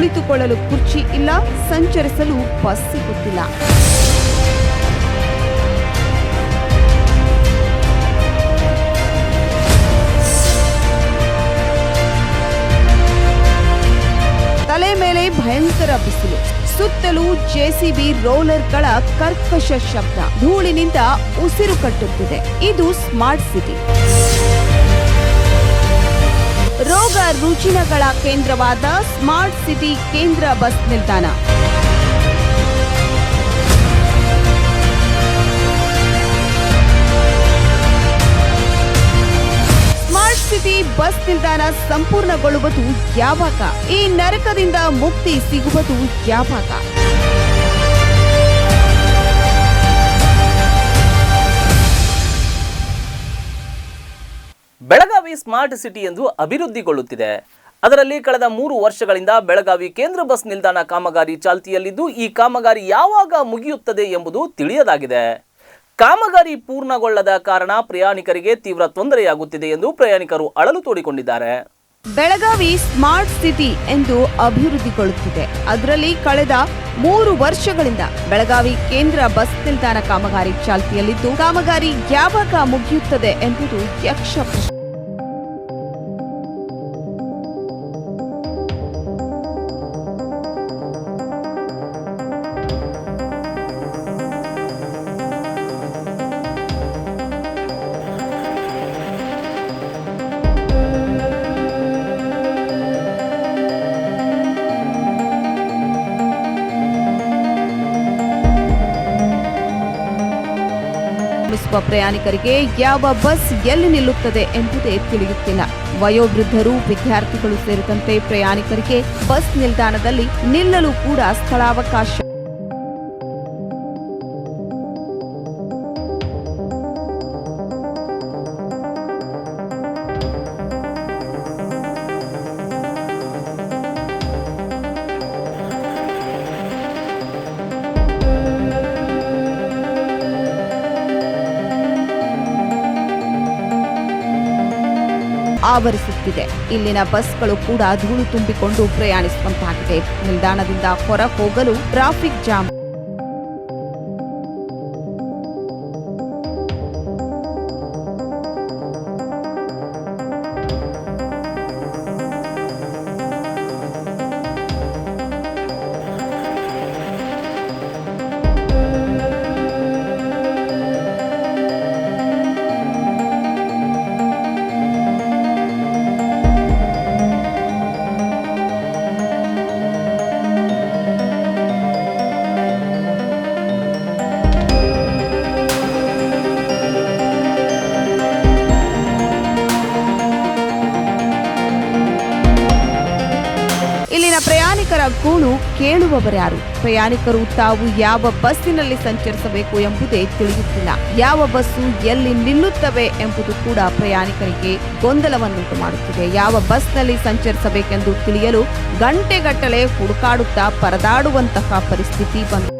ಕುಳಿತುಕೊಳ್ಳಲು ಕುರ್ಚಿ ಇಲ್ಲ, ಸಂಚರಿಸಲು ಬಸ್ ಸಿಗುತ್ತಿಲ್ಲ. ತಲೆ ಮೇಲೆ ಭಯಂಕರ ಬಿಸಿಲು. ಸುತ್ತಲೂ ಜೆಸಿಬಿ ರೋಲರ್ಗಳ ಕರ್ಕಶ ಶಬ್ದ. ಧೂಳಿನಿಂದ ಉಸಿರು ಕಟ್ಟುತ್ತಿದೆ. ಇದು ಸ್ಮಾರ್ಟ್ ಸಿಟಿ. ರೋಗ ರುಜಿನಗಳ ಕೇಂದ್ರವಾದ ಸ್ಮಾರ್ಟ್ ಸಿಟಿ ಕೇಂದ್ರ ಬಸ್ ನಿಲ್ದಾಣ. ಸ್ಮಾರ್ಟ್ ಸಿಟಿ ಬಸ್ ನಿಲ್ದಾಣ ಸಂಪೂರ್ಣಗೊಳ್ಳುವುದು ಯಾವಾಗ? ಈ ನರಕದಿಂದ ಮುಕ್ತಿ ಸಿಗುವುದು ಯಾವಾಗ? ಬೆಳಗಾವಿ ಸ್ಮಾರ್ಟ್ ಸಿಟಿ ಎಂದು ಅಭಿವೃದ್ಧಿಗೊಳ್ಳುತ್ತಿದೆ. ಅದರಲ್ಲಿ ಕಳೆದ ಮೂರು ವರ್ಷಗಳಿಂದ ಬೆಳಗಾವಿ ಕೇಂದ್ರ ಬಸ್ ನಿಲ್ದಾಣ ಕಾಮಗಾರಿ ಚಾಲ್ತಿಯಲ್ಲಿದ್ದು, ಈ ಕಾಮಗಾರಿ ಯಾವಾಗ ಮುಗಿಯುತ್ತದೆ ಎಂಬುದು ತಿಳಿಯದಾಗಿದೆ ಕಾಮಗಾರಿ ಪೂರ್ಣಗೊಳ್ಳದ ಕಾರಣ ಪ್ರಯಾಣಿಕರಿಗೆ ತೀವ್ರ ತೊಂದರೆಯಾಗುತ್ತಿದೆ ಎಂದು ಪ್ರಯಾಣಿಕರು ಅಳಲು ತೋಡಿಕೊಂಡಿದ್ದಾರೆ. ಬೆಳಗಾವಿ ಸ್ಮಾರ್ಟ್ ಸಿಟಿ ಎಂದು ಅಭಿವೃದ್ಧಿಗೊಳ್ಳುತ್ತಿದೆ. ಅದರಲ್ಲಿ ಕಳೆದ ಮೂರು ವರ್ಷಗಳಿಂದ ಬೆಳಗಾವಿ ಕೇಂದ್ರ ಬಸ್ ನಿಲ್ದಾಣ ಕಾಮಗಾರಿ ಚಾಲ್ತಿಯಲ್ಲಿದ್ದು, ಕಾಮಗಾರಿ ಯಾವಾಗ ಮುಗಿಯುತ್ತದೆ ಎಂಬುದು ಯಕ್ಷ ಪ್ರಯಾಣಿಕರಿಗೆ ಯಾವ ಬಸ್ ಎಲ್ಲಿ ನಿಲ್ಲುತ್ತದೆ ಎಂಬುದೇ ತಿಳಿಯುತ್ತಿಲ್ಲ. ವಯೋವೃದ್ಧರು, ವಿದ್ಯಾರ್ಥಿಗಳು ಸೇರಿದಂತೆ ಪ್ರಯಾಣಿಕರಿಗೆ ಬಸ್ ನಿಲ್ದಾಣದಲ್ಲಿ ನಿಲ್ಲಲು ಕೂಡ ಸ್ಥಳಾವಕಾಶ ಆವರಿಸುತ್ತಿದೆ. ಇಲ್ಲಿನ ಬಸ್ಗಳು ಕೂಡ ಧೂಳು ತುಂಬಿಕೊಂಡು ಪ್ರಯಾಣಿಸುವಂತಾಗಿದೆ. ನಿಲ್ದಾಣದಿಂದ ಹೊರ ಹೋಗಲು ಟ್ರಾಫಿಕ್ ಜಾಮ್. ಇಲ್ಲಿನ ಪ್ರಯಾಣಿಕರ ಗೋಳು ಕೇಳುವವರ್ಯಾರು ಪ್ರಯಾಣಿಕರು ತಾವು ಯಾವ ಬಸ್ಸಿನಲ್ಲಿ ಸಂಚರಿಸಬೇಕು ಎಂಬುದೇ ತಿಳಿಯುತ್ತಿಲ್ಲ. ಯಾವ ಬಸ್ಸು ಎಲ್ಲಿ ನಿಲ್ಲುತ್ತವೆ ಎಂಬುದು ಕೂಡ ಪ್ರಯಾಣಿಕರಿಗೆ ಗೊಂದಲವನ್ನುಂಟು ಮಾಡುತ್ತಿದೆ. ಯಾವ ಬಸ್ನಲ್ಲಿ ಸಂಚರಿಸಬೇಕೆಂದು ತಿಳಿಯಲು ಗಂಟೆಗಟ್ಟಲೆ ಹುಡುಕಾಡುತ್ತಾ ಪರದಾಡುವಂತಹ ಪರಿಸ್ಥಿತಿ ಬಂದಿದೆ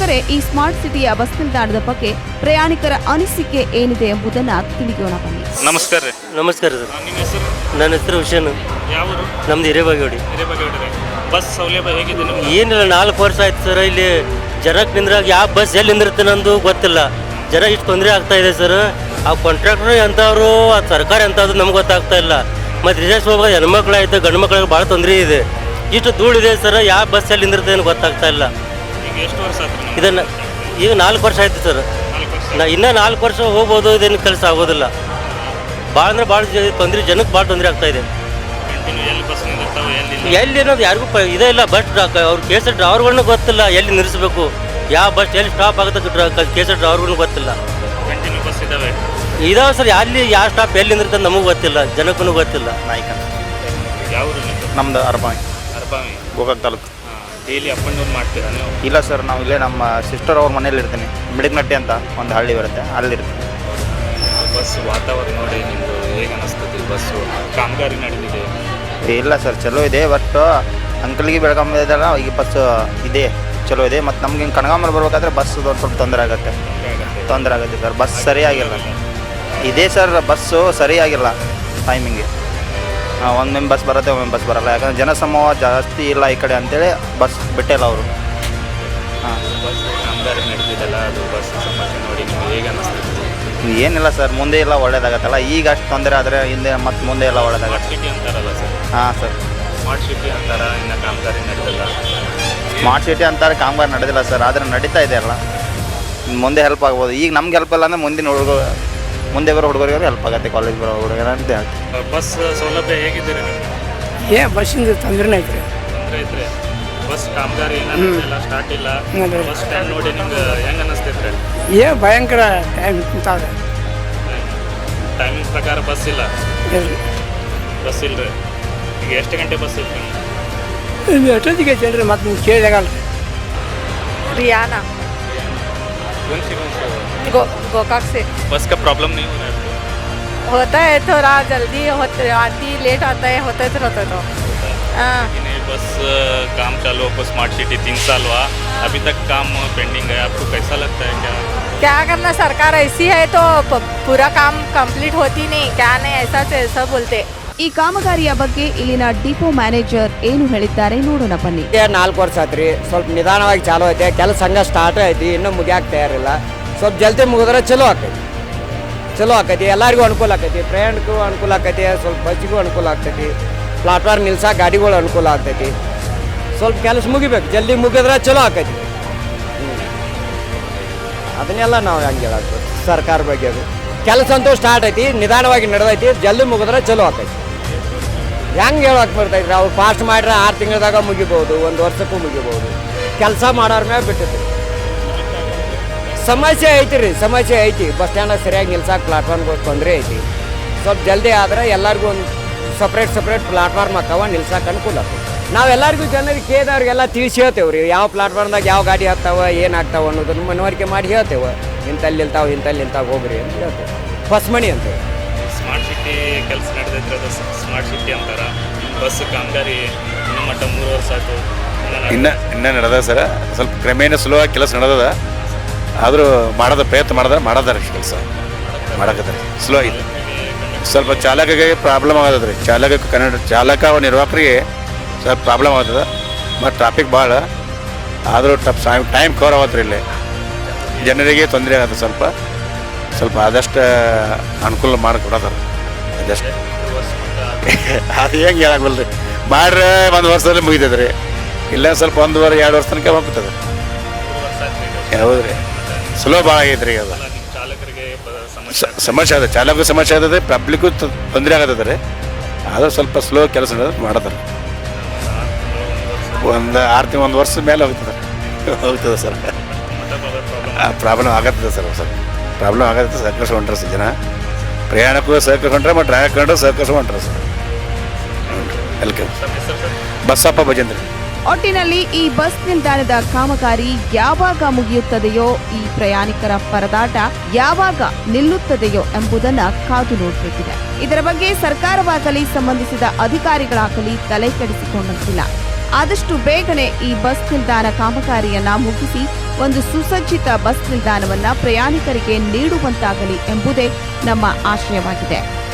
ವೀಕ್ಷಕರೇ ಈ ಸ್ಮಾರ್ಟ್ ಸಿಟಿಯ ಬಸ್ ನಿಲ್ದಾಣದ ಬಗ್ಗೆ ಪ್ರಯಾಣಿಕರ ಅನಿಸಿಕೆ ಏನಿದೆ ಎಂಬುದನ್ನ ತಿಳಿಯೋಣ ಬನ್ನಿ. ನಮಸ್ಕಾರ ರೀ. ನಮಸ್ಕಾರ ಸರ್. ನಿಮ್ಮ ಹೆಸರು? ನನ್ನ ಹೆಸರು ಹುಷೇನ್ ಯಾವರು? ನಮ್ದು ಹಿರೇಬಾಗೇವಾಡಿ. ಬಸ್ ಸೌಲಭ್ಯ ಹೇಗಿದೆ ನಿಮ್ಗೆ? ಏನಿಲ್ಲ ನಾಲ್ಕು ವರ್ಷ ಆಯ್ತು ಸರ್ ಇಲ್ಲಿ ಜನಕ್ಕೆ ನಿಂದ್ರಾಗ ಯಾವ ಬಸ್ ಎಲ್ಲಿ ನಿಂದಿರುತ್ತೆ ನಂದು ಗೊತ್ತಿಲ್ಲ. ಜನ ಇಷ್ಟು ತೊಂದರೆ ಆಗ್ತಾ ಇದೆ ಸರ್. ಆ ಕಾಂಟ್ರಾಕ್ಟ್ರು ಎಂಥವ್ರು ಆ ಸರ್ಕಾರ ಎಂಥದ್ದು ನಮ್ಗೆ ಗೊತ್ತಾಗ್ತಾ ಇಲ್ಲ. ಮತ್ತು ರಿಸರ್ವ್ ಹೋಗೋದು ಹೆಣ್ಮಕ್ಳು ಆಯ್ತು ಗಂಡು ಮಕ್ಳಿಗೆ ಭಾಳ ತೊಂದರೆ ಇದೆ. ಇಷ್ಟು ಧೂಳಿದೆ ಸರ್ ಯಾವ ಬಸ್ ಎಲ್ಲಿ ನಿಂದಿರುತ್ತೆ ಏನು ಗೊತ್ತಾಗ್ತಾ ಇಲ್ಲ. ಎಷ್ಟು ವರ್ಷ ಆಯ್ತು ಇದನ್ನು ಈಗ ನಾಲ್ಕು ವರ್ಷ ಆಯ್ತು ಸರ್. ನಾಲ್ಕು ವರ್ಷ. ನಾ ಇನ್ನೂ ನಾಲ್ಕು ವರ್ಷ ಹೋಗ್ಬೋದು ಇದೇನು ಕೆಲಸ ಆಗೋದಿಲ್ಲ. ಭಾಳ ಅಂದ್ರೆ ಭಾಳ ತೊಂದರೆ ಜನಕ್ಕೆ ಭಾಳ ತೊಂದರೆ ಆಗ್ತಾ ಇದೆ. ಕಂಟಿನ್ಯೂ ಎಲ್ಲಿ ಬಸ್ ನಿಂದಿರ್ತಾವೆ ಎಲ್ಲಿ ಇಲ್ಲ? ಎಲ್ಲಿ ಅನ್ನೋದು ಯಾರಿಗೂ ಪ ಇದೇ ಇಲ್ಲ ಬಟ್ ಅವ್ರು ಕೇಸ ಡ್ರೈವರ್ಗಳನ್ನೂ ಗೊತ್ತಿಲ್ಲ ಎಲ್ಲಿ ನಿಲ್ಲಿಸಬೇಕು. ಯಾವ ಬಸ್ ಎಲ್ಲಿ ಸ್ಟಾಪ್ ಆಗುತ್ತೆ ಕೆ ಎಸ್ ಆರ್ ಗೊತ್ತಿಲ್ಲ. ಕಂಟಿನ್ಯೂ ಬಸ್ ಇದ್ದಾವೆ ಇದಾವೆ ಸರ್ ಅಲ್ಲಿ ಯಾವ ಸ್ಟಾಪ್ ಎಲ್ಲಿ ನಿಂದಿರುತ್ತೆ ನಮಗೂ ಗೊತ್ತಿಲ್ಲ ಜನಕ್ಕೂ ಗೊತ್ತಿಲ್ಲ. ನಾಯ್ಕ ನಮ್ದು ಅರ್ಬಾಯಿ Arbavi. Gokak taluk. Daily up and down ಮಾಡ್ತೀರಾ ನೀವು? ಇಲ್ಲ ಸರ್ ನಾವು ಇಲ್ಲೇ ನಮ್ಮ ಸಿಸ್ಟರ್ ಅವ್ರ ಮನೇಲಿ ಇರ್ತೀನಿ ಮಿಡಿಗ್ನಟ್ಟಿ ಅಂತ ಒಂದು ಹಳ್ಳಿ ಬರುತ್ತೆ ಅಲ್ಲಿರ್ತೀನಿ. ಬಸ್ ವಾತಾವರಣ ನೋಡಿ ನಿಮ್ಮದು ಹೇಗೆ ಅನಿಸ್ತದೆ ಬಸ್ಸು ಕಾಮಗಾರಿ ನಡೆದಿದೆ. ಇಲ್ಲ ಸರ್ ಚಲೋ ಇದೆ ಬಟ್ ಅಂಕಲ್ಗೆ ಬೆಳಗಾಂ ಇದೆಲ್ಲ ಈಗ ಬಸ್ ಇದೆ ಚಲೋ ಇದೆ ಮತ್ತು ನಮ್ಗೆ ಹಿಂಗೆ ಕನಗಾಂಬರ ಬರ್ಬೇಕಾದ್ರೆ ಬಸ್ ಒಂದು ಸ್ವಲ್ಪ ತೊಂದರೆ ಆಗುತ್ತೆ. ಆಗುತ್ತೆ. ತೊಂದರೆ ಆಗುತ್ತೆ ಸರ್ ಬಸ್ ಸರಿಯಾಗಿಲ್ಲ ಇದೆ ಸರ್ ಬಸ್ಸು ಸರಿಯಾಗಿಲ್ಲ ಟೈಮಿಂಗ್ಗೆ ಒಮ್ಮೆ ಬಸ್ ಬರುತ್ತೆ ಒಮ್ಮೆ ಬಸ್ ಬರಲ್ಲ. ಯಾಕಂದ್ರೆ ಜನಸಮೂಹ ಜಾಸ್ತಿ ಇಲ್ಲ ಈ ಕಡೆ ಅಂತೇಳಿ ಬಸ್ ಬಿಟ್ಟಿಲ್ಲ ಅವರು. ಹಾಂ. ಬಸ್ ಕಾಮಗಾರಿ ನಡೆದಿದ್ದಲ್ಲ ಅದು ಬಸ್ ಸಮಸ್ಯೆ ನೋಡಿ ನಿಮ್ಗೆ ಹೇಗೆ ಅನಿಸ್ತದೆ ಏನಿಲ್ಲ ಸರ್ ಮುಂದೆ ಎಲ್ಲ ಒಳ್ಳೇದಾಗತ್ತಲ್ಲ. ಈಗ ಅಷ್ಟು ತೊಂದರೆ ಆದರೆ ಹಿಂದೆ ಮತ್ತೆ ಮುಂದೆ ಎಲ್ಲ ಒಳ್ಳೇದಾಗತ್ತೆ. ಸಿಟಿ ಅಂತಾರಲ್ಲ ಸರ್. ಹಾಂ ಸರ್. ಸ್ಮಾರ್ಟ್ ಸಿಟಿ ಅಂತಾರ ಇನ್ನು ಕಾಮಗಾರಿ ನಡೆದಿಲ್ಲ. ಸ್ಮಾರ್ಟ್ ಸಿಟಿ ಅಂತಾರೆ ಕಾಮಗಾರಿ ನಡೆದಿಲ್ಲ ಸರ್. ಆದರೆ ನಡೀತಾ ಇದೆ ಅಲ್ಲ ಮುಂದೆ ಹೆಲ್ಪ್ ಆಗ್ಬೋದು. ಈಗ ನಮ್ಗೆ ಹೆಲ್ಪ್ ಇಲ್ಲ ಅಂದರೆ ಮುಂದಿನ ಹುಡುಗ ಮುಂದೆ ಬರೋ ಹುಡುಗರಿಗೆ ಹೆಲ್ಪ್ ಆಗುತ್ತೆ ಕಾಲೇಜ್ ಬರೋ ಹುಡುಗರ ಅಂತ ಹೇಳ್ತೀನಿ ಬಸ್ ಸೌಲಭ್ಯ ಹೇಗಿದ್ದೀರಿ ಏ ಬಸ್ಸಿಂದ ತೊಂದರೆನೇ ಐತ್ರಿ. ತೊಂದರೆ ಬಸ್ ಕಾಮಗಾರಿ ಇಲ್ಲ ಇಲ್ಲ. ಬಸ್ ಸ್ಟ್ಯಾಂಡ್ ನೋಡಿ ಹೆಂಗೆ ಏ ಭಯಂಕರ ಟೈಮ್ ಕುಂತಾದ ಟೈಮಿಂಗ್ ಪ್ರಕಾರ ಬಸ್ ಇಲ್ಲ. ಬಸ್ ಇಲ್ರಿ. ಈಗ ಎಷ್ಟು ಗಂಟೆ ಬಸ್ ಇತ್ತು ಎಷ್ಟೊತ್ತಿಗೆ ಹೇಳ್ರಿ ಮತ್ತೆ ನೀವು ಕೇಳಿದಾಗಲ್ಲ ರಿಯಾನ ವಂಶಿ ವಂಶಿ गो गोकाक से बस का प्रॉब्लम नहीं हो रहा है होता है थोड़ा जल्दी होते आती लेट आता है होता है तो होता है तो हाँ लेकिन ये बस अ, काम चालू हो स्मार्ट सिटी तीन साल हुआ अभी तक काम पेंडिंग है आपको कैसा लगता है क्या क्या करना सरकार ऐसी है तो प- पूरा काम कंप्लीट होती नहीं क्या नहीं ऐसा से ऐसा बोलते ಈ ಕಾಮಗಾರಿಯ ಬಗ್ಗೆ ಇಲ್ಲಿನ ಡಿಪೋ ಮ್ಯಾನೇಜರ್ ಏನು ಹೇಳಿದ್ದಾರೆ ನೋಡೋಣ ಬನ್ನಿ ಈಗ ನಾಲ್ಕು ವರ್ಷ ಆತ್ರಿ ಸ್ವಲ್ಪ ನಿಧಾನವಾಗಿ ಚಾಲು ಐತೆ ಕೆಲಸ ಹಂಗೆ ಸ್ಟಾರ್ಟ್ ಐತಿ ಇನ್ನೂ ಮುಗಿಯಾಕ ತಯಾರಿಲ್ಲ ಸ್ವಲ್ಪ ಜಲ್ದಿ ಮುಗಿದ್ರೆ ಚಲೋ ಆಕೈತಿ. ಚಲೋ ಆಕೈತಿ, ಎಲ್ಲರಿಗೂ ಅನುಕೂಲ ಆಕೈತಿ. ಪ್ರಯಾಣಕ್ಕೂ ಅನುಕೂಲ ಆಕೈತಿ, ಸ್ವಲ್ಪ ಬಸ್ಸಿಗೂ ಅನುಕೂಲ ಆಗ್ತೈತಿ. ಪ್ಲಾಟ್ಫಾರ್ಮ್ ನಿಲ್ಸಾ ಗಾಡಿಗಳು ಅನುಕೂಲ ಆಗ್ತೈತಿ. ಸ್ವಲ್ಪ ಕೆಲಸ ಮುಗಿಬೇಕು, ಜಲ್ದಿ ಮುಗಿದ್ರೆ ಚಲೋ ಆಕೈತಿ. ಅದನ್ನೆಲ್ಲ ನಾವು ಹಂಗೆ ಹೇಳಕ್ಕೆ ಸರ್ಕಾರ ಬಗ್ಗೆ ಅದು. ಕೆಲಸ ಅಂತೂ ಸ್ಟಾರ್ಟ್ ಐತಿ, ನಿಧಾನವಾಗಿ ನಡೆದೈತಿ, ಜಲ್ದಿ ಮುಗಿದ್ರೆ ಚಲೋ ಆಕೈತಿ. ಹೆಂಗೆ ಹೇಳೋಕೆ ಬರ್ತೈತ್ರಿ ಅವ್ರು ಫಾಸ್ಟ್ ಮಾಡ್ರೆ ಆರು ತಿಂಗಳದಾಗ ಮುಗಿಬೋದು, ಒಂದು ವರ್ಷಕ್ಕೂ ಮುಗಿಬೋದು. ಕೆಲಸ ಮಾಡೋರ ಮ್ಯಾಗ ಬಿಟ್ಟೈತಿ ಸಮಸ್ಯೆ ಐತಿ ರೀ ಸಮಸ್ಯೆ ಐತಿ. ಬಸ್ ಸ್ಟ್ಯಾಂಡ್ ಸರಿಯಾಗಿ ನಿಲ್ಸಕ್ಕೆ ಪ್ಲಾಟ್ಫಾರ್ಮ್ಗೆ ತೊಂದರೆ ಐತಿ. ಸ್ವಲ್ಪ ಜಲ್ದಿ ಆದ್ರೆ ಎಲ್ಲರಿಗೂ ಒಂದು ಸಪ್ರೇಟ್ ಸಪ್ರೇಟ್ ಪ್ಲಾಟ್ಫಾರ್ಮ್ ಹಾಕವ ನಿಲ್ಸಕ್ಕೆ ಅನುಕೂಲ ಆಗ್ತದೆ. ನಾವೆಲ್ಲರಿಗೂ ಜನರಿಗೆ ಕೇಳಿದವ್ರಿಗೆಲ್ಲ ತಿಳಿಸಿ ಹೇಳ್ತೇವೆ ರೀ ಯಾವ ಪ್ಲಾಟ್ಫಾರ್ಮ್ದಾಗ ಯಾವ ಗಾಡಿ ಆಗ್ತಾವ ಏನು ಆಗ್ತಾವ ಅನ್ನೋದನ್ನು ಮನವರಿಕೆ ಮಾಡಿ ಹೇಳ್ತೇವೆ. ಇಂಥಲ್ಲಿ ನಿಲ್ತಾವೆ ಇಂಥಲ್ಲಿ ನಿಲ್ತಾವ ಹೋಗ್ರಿ ಅಂತ ಹೇಳ್ತೇವೆ. ಬಸ್ ಮಣಿ ಅಂತೇವೆ ಸ್ಮಾರ್ಟ್ ಸಿಟಿ ಕೆಲಸ ನಡೆದಿದ್ರೆ ಅದು ಸ್ಮಾರ್ಟ್ ಸಿಟಿ ಅಂತಾರ. ಬಸ್ ಕಾಮಗಾರಿ ಇನ್ನೂ ಮಟ್ಟ ಮೂರು ವರ್ಷ ಆಯಿತು ಇನ್ನ ಇನ್ನ ನಡೆದ ಸರ. ಸ್ವಲ್ಪ ಕ್ರಮೇಣ ಸುಲಭವಾಗಿ ಕೆಲಸ ನಡೆದದ. ಆದರೂ ಮಾಡೋದ ಪ್ರಯತ್ನ ಮಾಡಿದ್ರೆ ಮಾಡದಾರ ಕೆಲಸ. ಮಾಡಕತ್ತಾರ. ಸ್ಲೋ ಆಗಿದೆ. ಸ್ವಲ್ಪ ಚಾಲಕಗೆ ಪ್ರಾಬ್ಲಮ್ ಆಗದ ರೀ ಚಾಲಕ ಕನ್ನಡ, ಚಾಲಕ ನಿರ್ವಾಹಕರಿಗೆ ಸ್ವಲ್ಪ ಪ್ರಾಬ್ಲಮ್ ಆಗ್ತದ ಮತ್ತು ಟ್ರಾಫಿಕ್ ಭಾಳ ಆದರೂ ಟಪ್ ಟೈಮ್ ಕವರ್ ಆಗತ್ತೆ ರೀ ಇಲ್ಲಿ. ಜನರಿಗೆ ತೊಂದರೆ ಆಗತ್ತೆ ಸ್ವಲ್ಪ. ಸ್ವಲ್ಪ ಆದಷ್ಟು ಅನುಕೂಲ ಮಾಡಿಕೊಡೋದಾರ ಅದಷ್ಟು ಅದು ಹೆಂಗೆ ಹೇಳಾಗಲ್ರಿ. ಮಾಡ್ರೆ ಒಂದು ವರ್ಷದಲ್ಲಿ ಮುಗಿತದೆ ರೀ ಇಲ್ಲ ಸ್ವಲ್ಪ ಒಂದುವರೆ, ಎರಡು ವರ್ಷ ತನಕ ಹೋಗ್ತದೆ. ಹೌದು ರೀ ಸ್ಲೋ ಆಗೈತೆ ರೀ ಅದು. ಚಾಲಕರಿಗೆ ಸಮಸ್ಯೆ ಸಮಸ್ಯೆ ಅದ ಚಾಲಕ ಸಮಸ್ಯೆ ಆಗ್ತದೆ ಪಬ್ಲಿಕ್ಕು ತೊಂದರೆ ಆಗತ್ತದೆ ರೀ ಆದ್ರೆ ಸ್ವಲ್ಪ ಸ್ಲೋ ಕೆಲಸ ಮಾಡತಾರೆ ಒಂದು ಆರು ತಿಂಗ್ ಒಂದು ವರ್ಷದ ಮೇಲೆ ಹೋಗ್ತದೆ. ಹೋಗ್ತದೆ ಸರ್. ಪ್ರಾಬ್ಲಮ್ ಆಗತ್ತದೆ ಸರ್ ಸರ್ ಪ್ರಾಬ್ಲಮ್ ಆಗತ್ತೆ ಸಹಕರಿಸಿ ಹೊಂಟ್ರೆ ಸರ್ ಜನ. ಪ್ರಯಾಣಕ್ಕೂ ಸಹಕರಿಸಿ ಹೊಂಟ್ರೆ ಮತ್ತು ಡ್ರೈವರ್ ಕಂಡ್ರೆ ಸಹಕರಿಸಿ ಹೊಂಟ್ರೆ ಸರ್ ವೆಲ್ಕಮ್ ಬಸ್ಸಪ್ಪ ಭಜಂತ್ರಿ. ಒಟ್ಟಿನಲ್ಲಿ ಈ ಬಸ್ ನಿಲ್ದಾಣದ ಕಾಮಗಾರಿ ಯಾವಾಗ ಮುಗಿಯುತ್ತದೆಯೋ, ಈ ಪ್ರಯಾಣಿಕರ ಪರದಾಟ ಯಾವಾಗ ನಿಲ್ಲುತ್ತದೆಯೋ ಎಂಬುದನ್ನ ಕಾದು ನೋಡಬೇಕಿದೆ. ಇದರ ಬಗ್ಗೆ ಸರ್ಕಾರವಾಗಲಿ, ಸಂಬಂಧಿಸಿದ ಅಧಿಕಾರಿಗಳಾಗಲಿ ತಲೆ ಕೆಡಿಸಿಕೊಂಡಂತಿಲ್ಲ. ಆದಷ್ಟು ಬೇಗನೆ ಈ ಬಸ್ ನಿಲ್ದಾಣ ಕಾಮಗಾರಿಯನ್ನ ಮುಗಿಸಿ, ಒಂದು ಸುಸಜ್ಜಿತ ಬಸ್ ನಿಲ್ದಾಣವನ್ನ ಪ್ರಯಾಣಿಕರಿಗೆ ನೀಡುವಂತಾಗಲಿ ಎಂಬುದೇ ನಮ್ಮ ಆಶಯವಾಗಿದೆ.